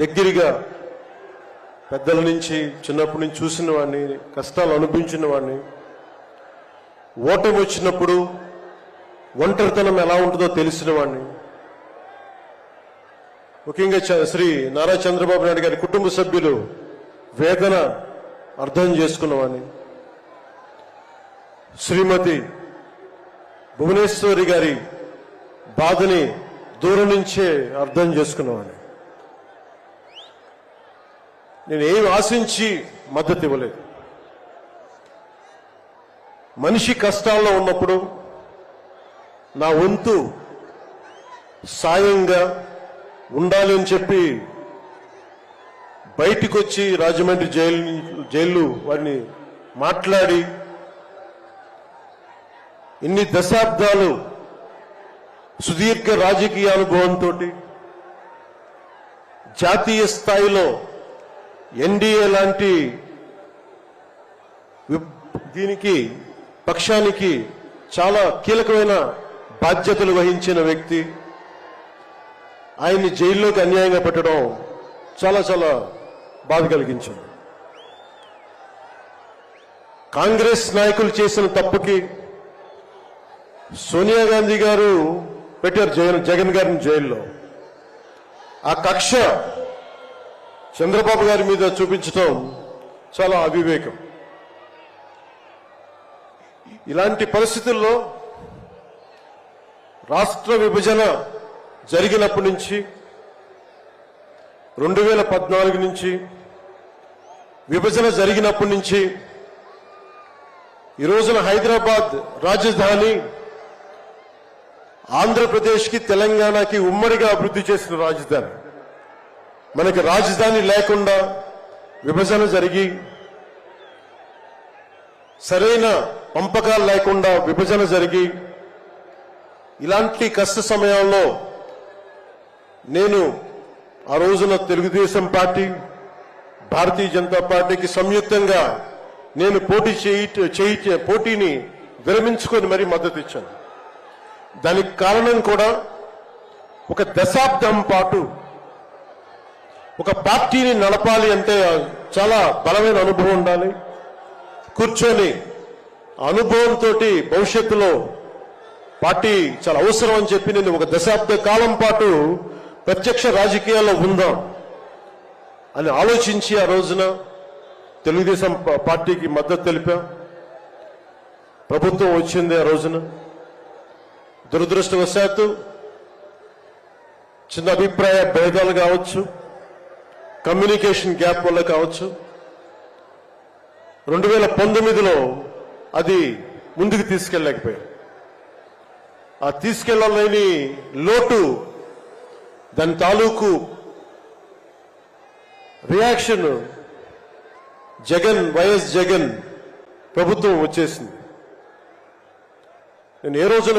దగ్గరగా పెద్దల నుంచి చిన్నప్పటి నుంచి చూసిన వాడిని కష్టాలు అనిపించిన వాడిని ఓటమి వచ్చినప్పుడు ఒంటరితనం ఎలా ఉంటుందో తెలిసిన వాడిని ముఖ్యంగా చ- శ్రీ నారా చంద్రబాబు నాయుడు గారి కుటుంబ సభ్యులు వేదన అర్థం చేసుకున్నవాడిని. శ్రీమతి భువనేశ్వరి గారి బాధని దూరం నుంచే అర్థం చేసుకున్నవాడిని. నేను ఏమి ఆశించి మద్దతు ఇవ్వలేదు. మనిషి కష్టాల్లో ఉన్నప్పుడు నా వంతు సాయంగా ఉండాలి అని చెప్పి బయటికి వచ్చి రాజమండ్రి జైలు జైలు వారిని మాట్లాడి ఇన్ని దశాబ్దాలు సుదీర్ఘ రాజకీయ అనుభవంతో జాతీయ స్థాయిలో ఎన్డీఏ లాంటి దీనికి పక్షానికి చాలా కీలకమైన బాధ్యతలు వహించిన వ్యక్తి. ఆయన్ని జైల్లోకి అన్యాయంగా పెట్టడం చాలా చాలా బాధ కలిగించింది. కాంగ్రెస్ నాయకులు చేసిన తప్పుకి సోనియా గాంధీ గారు పెట్టారు జగన్ జగన్ గారిని జైల్లో. ఆ కక్ష చంద్రబాబు గారి మీద చూపించడం చాలా అవివేకం. ఇలాంటి పరిస్థితుల్లో రాష్ట్ర విభజన జరిగినప్పటి నుంచి రెండు వేల పద్నాలుగు నుంచి విభజన జరిగినప్పటి నుంచి ఈ రోజున హైదరాబాద్ రాజధాని ఆంధ్రప్రదేశ్కి తెలంగాణకి ఉమ్మడిగా అభివృద్ధి చేసిన రాజధాని. మనకి రాజధాని లేకుండా విభజన జరిగి సరైన పంపకాలు లేకుండా విభజన జరిగి ఇలాంటి కష్ట సమయాల్లో నేను ఆ రోజున తెలుగుదేశం పార్టీ భారతీయ జనతా పార్టీకి సంయుక్తంగా నేను పోటీ చేయి చేయి పోటీని విరమించుకొని మరీ మద్దతు ఇచ్చాను. దానికి కారణం కూడా ఒక దశాబ్దం పాటు ఒక పార్టీని నడపాలి అంటే చాలా బలమైన అనుభవం ఉండాలి. కూర్చొని అనుభవంతో భవిష్యత్తులో పార్టీ చాలా అవసరం అని చెప్పి నేను ఒక దశాబ్ద కాలం పాటు ప్రత్యక్ష రాజకీయాల్లో ఉందాం అని ఆలోచించి ఆ రోజున తెలుగుదేశం పార్టీకి మద్దతు తెలిపా. ప్రభుత్వం వచ్చింది ఆ రోజున. దురదృష్టవశాత్తు చిన్న అభిప్రాయ భేదాలు కావచ్చు. కమ్యూనికేషన్ గ్యాప్ వల్ల కావచ్చు. రెండు వేల పంతొమ్మిదిలో అది ముందుకు తీసుకెళ్ళలేకపోయాం. ఆ తీసుకెళ్ళలేని లోటు దాని తాలూకు రియాక్షన్ జగన్ వైఎస్ జగన్ ప్రభుత్వం వచ్చేసింది. నేను ఏ రోజున